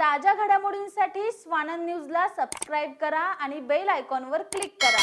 ताज्या घडामोडींसाठी स्वानंद न्यूजला सबस्क्राईब करा आणि बेल आयकॉनवर क्लिक करा.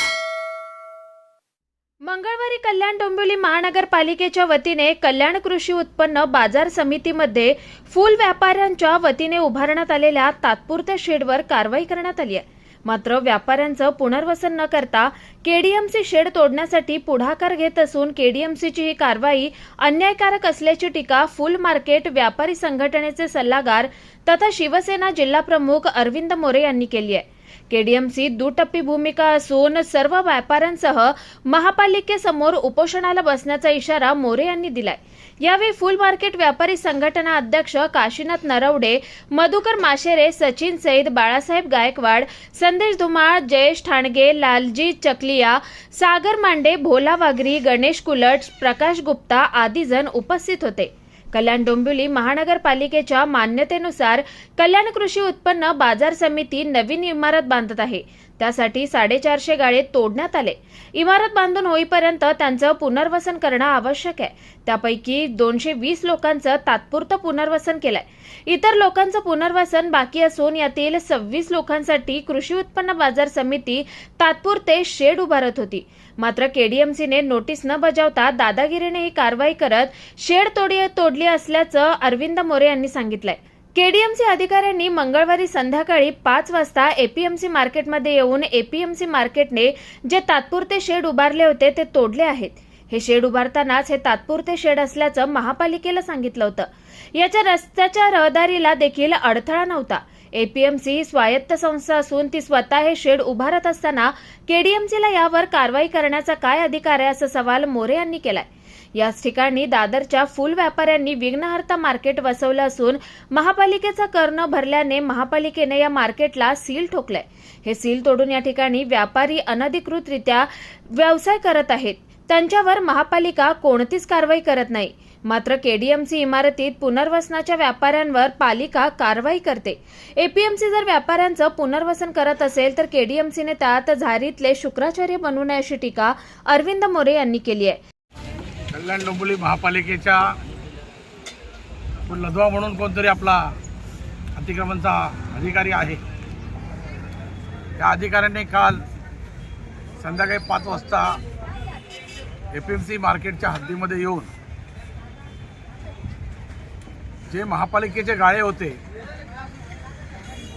मंगळवारी कल्याण डोंबिवली महानगरपालिकेच्या वतीने कल्याण कृषी उत्पन्न बाजार समितीमध्ये फुल व्यापाऱ्यांच्या वतीने उभारण्यात आलेल्या तात्पुरत्या शेडवर कारवाई करण्यात आली आहे. मात्र व्यापाऱ्यांचं पुनर्वसन न करता केडीएमसी शेड तोडण्यासाठी पुढाकार घेत असून केडीएमसीची ही कारवाई अन्यायकारक असल्याची टीका फुल मार्केट व्यापारी संघटनेचे सल्लागार तथा शिवसेना जिल्हाप्रमुख अरविंद मोरे यांनी केली आहे. केडीएमसी दुटप्पी भूमिका असून सर्व व्यापाऱ्यांसह महापालिकेसमोर उपोषणाला बसण्याचा इशारा मोरे यांनी दिलाय. यावेळी फुल मार्केट व्यापारी संघटना अध्यक्ष काशीनाथ नरवडे मधुकर माशेरे सचिन सईद बाळासाहेब गायकवाड संदेश धुमाळ जयेश ठाणगे लालजी चकलिया सागर मांडे भोला वाघरी गणेश कुलट प्रकाश गुप्ता आदी जण उपस्थित होते. कल्याण डोंबिवली महानगरपालिकेच्या मान्यतेनुसार कल्याण कृषी उत्पन्न बाजार समिती नवीन इमारत बांधत आहे. त्यासाठी साडेचारशे गाळे तोडण्यात आले. इमारत बांधून होईपर्यंत त्यांचं पुनर्वसन करणं आवश्यक आहे. त्यापैकी दोनशे वीस लोकांचं तात्पुरतं पुनर्वसन केलंय. इतर लोकांचं पुनर्वसन बाकी असून यातील सव्वीस लोकांसाठी कृषी उत्पन्न बाजार समिती तात्पुरते शेड उभारत होती. मात्र केडीएमसीने नोटीस न बजावता दादागिरीने ही कारवाई करत शेड तोडी तोडली असल्याचं अरविंद मोरे यांनी सांगितलंय. केडीएमसी अधिकाऱ्यांनी मंगळवारी संध्याकाळी पाच वाजता एपीएमसी मार्केटमध्ये येऊन एपीएमसी मार्केटने जे तात्पुरते शेड उभारले होते ते तोडले आहेत. हे शेड उभारतानाच हे तात्पुरते शेड असल्याचं महापालिकेला सांगितलं होतं. याच्या रस्त्याच्या रहदारीला देखील अडथळा नव्हता. एपीएमसी ही स्वायत्त संस्था असून ती स्वतः हे शेड उभारत असताना केडीएमसीला यावर कारवाई करण्याचा काय अधिकार आहे असा सवाल मोरे यांनी केलाय. याच ठिकाणी दादरच्या फुल व्यापाऱ्यांनी विघ्नहर्ता मार्केट वसवलं असून महापालिकेचा कर न भरल्याने महापालिकेने या मार्केटला सील ठोकलंय. हे सील तोडून या ठिकाणी व्यापारी अनधिकृतरित्या व्यवसाय करत आहेत. त्यांच्यावर महापालिका कोणतीच कारवाई करत नाही. मात्र केडीएमसी इमारतीत पुनर्वसनाच्या व्यापाऱ्यांवर पालिका कारवाई करते. एपीएमसी जर व्यापाऱ्यांचं पुनर्वसन करत असेल तर केडीएमसीने त्यात झारीतले शुक्राचार्य बनू नये अशी टीका अरविंद मोरे यांनी केली आहे. कल्याण डोंबिवली महापालिकेच्या लधवा म्हणून कोणतरी आपला अतिक्रमणचा अधिकारी आहे. त्या अधिकाऱ्यांनी काल संध्याकाळी पाच वाजता एफ एम सी मार्केटच्या हद्दीमध्ये येऊन जे महापालिकेचे गाळे होते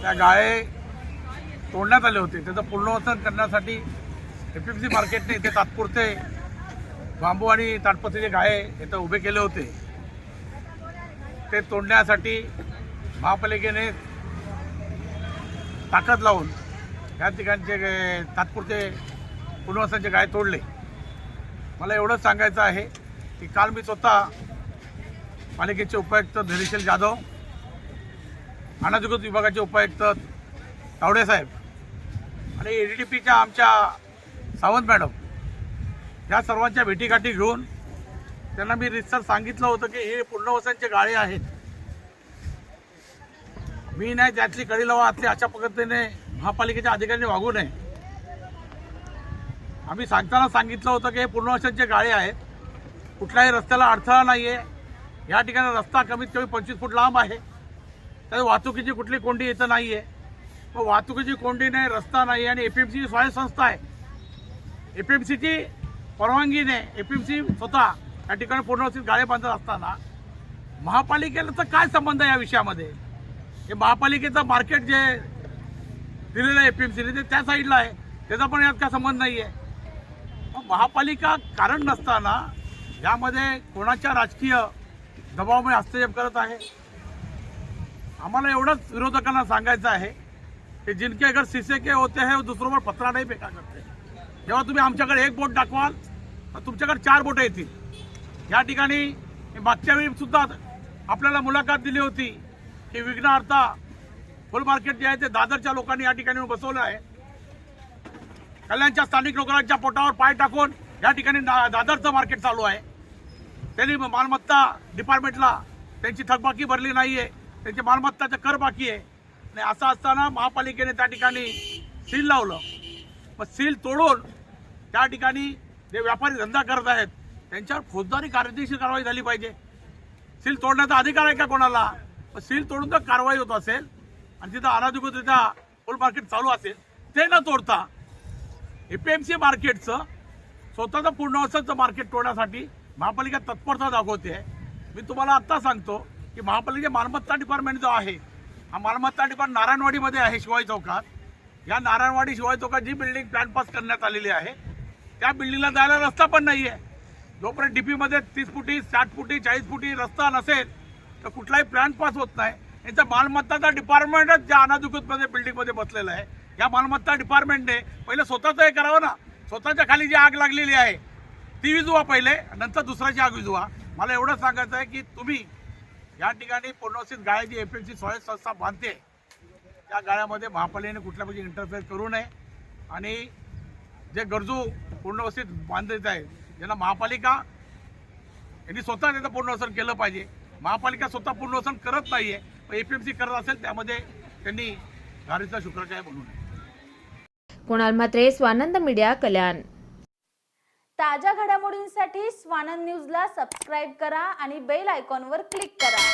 त्या गाळे तोडण्यात आले होते. त्याचं पुनर्वसन करण्यासाठी एफ एम सी मार्केटने इथे तात्पुरते बांबू आणि ताडपत्रीचे गाळे इथं उभे केले होते ते तोडण्यासाठी महापालिकेने ताकद लावून या ठिकाणचे तात्पुरते पुनर्वसनचे गाय तोडले. मला एवढंच सांगायचं आहे की काल मी स्वतः पालिकेचे उपायुक्त धैर्यशील जाधव अनधिकृत विभागाचे उपायुक्त तावडेसाहेब आणि ए डी डी पीच्या आमच्या सावंत मॅडम या सर्वांच्या भेटीगाठी घेऊन त्यांना मी रितसर सांगितलं होतं की हे पूर्णवसांचे गाळे आहेत. मी नाही त्यातली कडी लावा असली अशा पद्धतीने महापालिकेच्या अधिकाऱ्यांनी वागू नये. आम्ही सांगताना सांगितलं होतं की हे पूर्णवसांचे गाळे आहेत. कुठल्याही रस्त्याला अडथळा नाही आहे या ठिकाणी रस्ता कमीत कमी पंचवीस फूट लांब आहे. तर वाहतुकीची कुठली कोंडी इथं नाही आहे मग वाहतुकीची कोंडी नाही रस्ता नाही आणि एफ एम स्वायत्त संस्था आहे. एफ सीची परवानगीने एफ एम सी स्वतः या ठिकाणी पूर्णवस्थित गाळे बांधत असताना महापालिकेला तर काय संबंध आहे या विषयामध्ये? हे महापालिकेचं मार्केट जे दिलेलं आहे एफ एम सीने ते त्या साईडला आहे. त्याचा पण यात काय संबंध नाही आहे महापालिका कारण नसताना यामध्ये कोणाच्या राजकीय दबावामुळे हस्तक्षेप करत आहे? आम्हाला एवढंच विरोधकांना सांगायचं आहे की जिनके अगर सीसे के होते हैं वो दूसरों पर पत्रा नाही फेका करते. जेव्हा तुम्ही आमच्याकडे एक बोट दाखवाल तुमच्याकडे चार बोटं येतील. या ठिकाणी मागच्या वेळी सुद्धा आपल्याला मुलाखत दिली होती की विघ्नहर्ता फुल मार्केट जे आहे ते दादरच्या लोकांनी या ठिकाणी बसवलं आहे. कल्याणच्या स्थानिक लोकांच्या पोटावर पाय टाकून या ठिकाणी दादरचं मार्केट चालू आहे. त्यांनी मालमत्ता डिपार्टमेंटला त्यांची थकबाकी भरली नाही आहे त्यांची मालमत्ताचा कर बाकी आहे. आणि असं असताना महापालिकेने त्या ठिकाणी सील लावलं. मग सील तोडून त्या ठिकाणी जे व्यापारी धंदा करत आहेत त्यांच्यावर फौजदारी कायदेशीर कारवाई झाली पाहिजे. सील तोडण्याचा अधिकार आहे का कोणाला? सील तोडून तर कारवाई होत असेल आणि तिथं अनाधिकृतरित्या फुल मार्केट चालू असेल ते न तोडता एपीएमसी मार्केटचं स्वतःचं पूर्णवसाचं मार्केट तोडण्यासाठी महापालिका तत्परता दाखवते. मी तुम्हाला आत्ता सांगतो की महापालिकेचे मालमत्ता डिपार्टमेंट जो आहे हा मालमत्ता डिपार्ट नारायणवाडीमध्ये आहे शिवाई चौकात. या नारायणवाडी शिवाई चौकात जी बिल्डिंग प्लॅन पास करण्यात आलेली आहे त्या बिल्डिंगला जायला रस्ता पण नाही आहे जोपर्यंत डीपीमध्ये तीस फुटी साठ फुटी चाळीस फुटी रस्ता नसेल तर कुठलाही प्लॅन पास होत नाही. यांचा मालमत्ताचा डिपार्टमेंटच ज्या अनाधिकृतमध्ये बिल्डिंगमध्ये बसलेलं आहे या मालमत्ता डिपार्टमेंटने पहिले स्वतःचं हे करावं ना. स्वतःच्या खाली जी आग लागलेली आहे ती विजवा पहिले नंतर दुसऱ्याची आग विजवा. मला एवढं सांगायचं आहे की तुम्ही या ठिकाणी पुनर्वसित गाळ्या जी एफ एल सी स्वयं संस्था बांधते त्या गाळ्यामध्ये महापालिकेने कुठल्या म्हणजे इंटरफेअर करू नये. आणि जे गरजू पुनर्वसित बांधत आहे ज्यांना महापालिका यांनी स्वतः त्याचं पुनर्वसन केलं पाहिजे. महापालिका स्वतः पुनर्वसन करत नाहीये एफ एम सी करत असेल त्यामध्ये त्यांनी धारीचा शुक्राचार्य बनवू नये. कुणाल म्हात्रे स्वानंद मीडिया कल्याण. ताज्या घडामोडींसाठी स्वानंद न्यूजला सबस्क्राईब करा आणि बेल आयकॉनवर क्लिक करा.